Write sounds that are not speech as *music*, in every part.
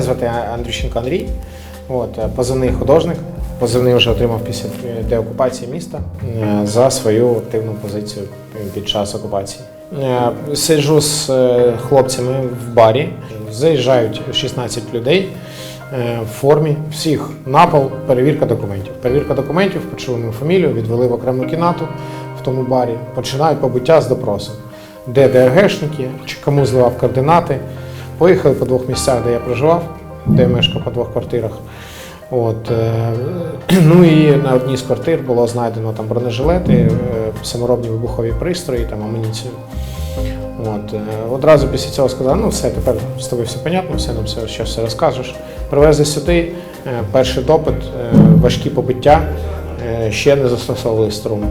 звати Андрющенко Андрій. От, е, позивний художник. Позивний вже отримав після е, деокупації міста е, за свою активну позицію під час окупації. Сиджу з хлопцями в барі. Заїжджають 16 людей в формі, всіх на пол, перевірка документів. Перевірка документів, почули мою фамілію, відвели в окрему кімнату в тому барі. Починають побиття з допросом. Де ДРГшники, кому зливав координати. Поїхали по двох місцях, де я проживав, де я мешкав по двох квартирах. От, е, *clears throat* ну і на одній з квартир було знайдено там бронежилети, е, саморобні вибухові пристрої, там амуніцію. От, е, одразу після цього сказали, ну все, тепер з тобою все понятно, все нам все, що все розкажеш. Привезли сюди, перший допит, важкі побиття, ще не застосовували струм.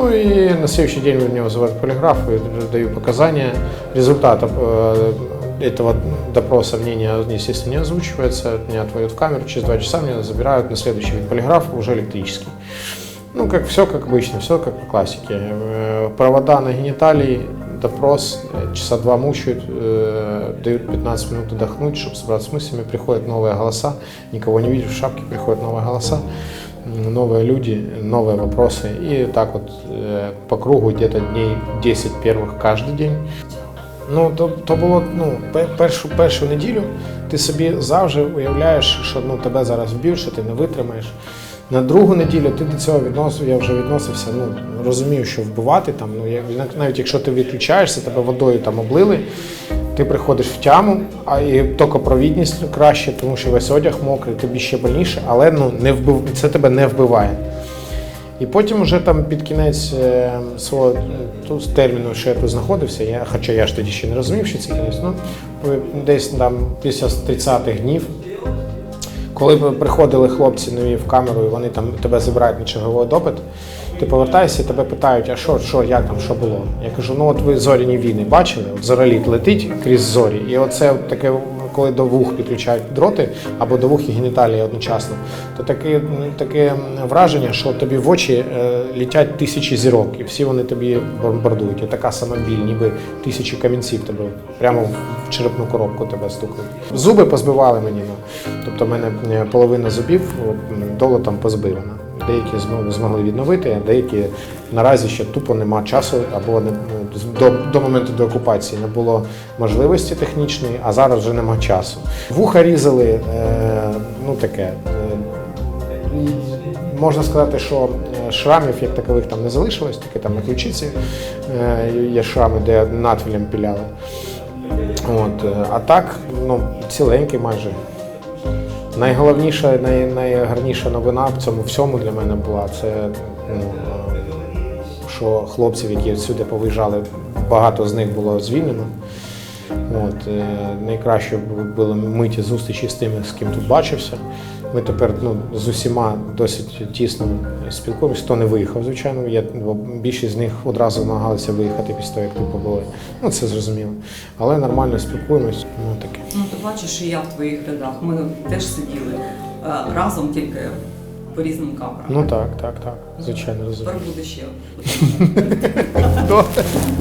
Ну и на следующий день меня вызывают полиграф, и даю показания. Результат э, этого допроса мнения, естественно, не озвучивается. Меня отводят в камеру, через два часа меня забирают на следующий вид полиграфа, уже электрический. Ну, как все как обычно, все как по классике. Э, Провода на гениталии, допрос, э, часа два мучают, э, дают 15 минут отдохнуть, чтобы собраться с мыслями, приходят новые голоса, никого не видишь в шапке, приходят новые голоса, новые люди, новые вопросы. И так вот э, по кругу где-то дней 10 первых каждый день. Ну, то, то було ну, пе- першу, першу неділю ти собі завжди уявляєш, що ну, тебе зараз вб'ють, що ти не витримаєш. На другу неділю ти до цього відносив, я вже відносився, ну розумію, що вбивати там, ну я- навіть якщо ти відключаєшся, тебе водою там облили, ти приходиш в тяму, а і токопровідність краще, тому що весь одяг мокрий, тобі ще больніше, але ну не вбив, це тебе не вбиває. І потім вже там під кінець е, свого тут терміну, що я тут знаходився, я, хоча я ж тоді ще не розумів, що це кінець, ну десь там після 30-х днів, коли приходили хлопці нові в камеру, і вони там тебе забирають на черговий допит, ти повертаєшся тебе питають, а що, що, як там, що було? Я кажу, ну от ви зоряні війни бачили, от зороліт летить крізь зорі, і оце таке, коли до вух підключають дроти або до вух і геніталії одночасно, то таке, таке враження, що тобі в очі е, літять тисячі зірок, і всі вони тобі бомбардують. І така сама біль, ніби тисячі камінців тебе прямо в черепну коробку тебе стукнуть. Зуби позбивали мені. Ну. Тобто в мене е, половина зубів долотом позбивана. Деякі змогли відновити, а деякі наразі ще тупо нема часу або до, до моменту деокупації не було можливості технічної, а зараз вже нема часу. Вуха різали, е, ну таке. Е, можна сказати, що е, шрамів як такових там не залишилось, тільки там на ключиці е, є шрами, де надфілем піляли. От, а так, ну, ціленький майже. Найголовніша, най, найгарніша новина в цьому всьому для мене була це, ну, що хлопців, які сюди повиїжджали, багато з них було звільнено. От, е, найкраще бу- були миті зустрічі з тими, з ким тут бачився. Ми тепер ну, з усіма досить тісно спілкуємося. Хто не виїхав, звичайно. Я, бо більшість з них одразу намагалися виїхати після того, як тут побули. Ну, це зрозуміло. Але нормально спілкуємось. Ну, таке. Ну, ти бачиш, і я в твоїх рядах. Ми теж сиділи е, разом, тільки по різним камерам. Ну так, так, так. Звичайно, розумію. Тепер буде ще. *laughs*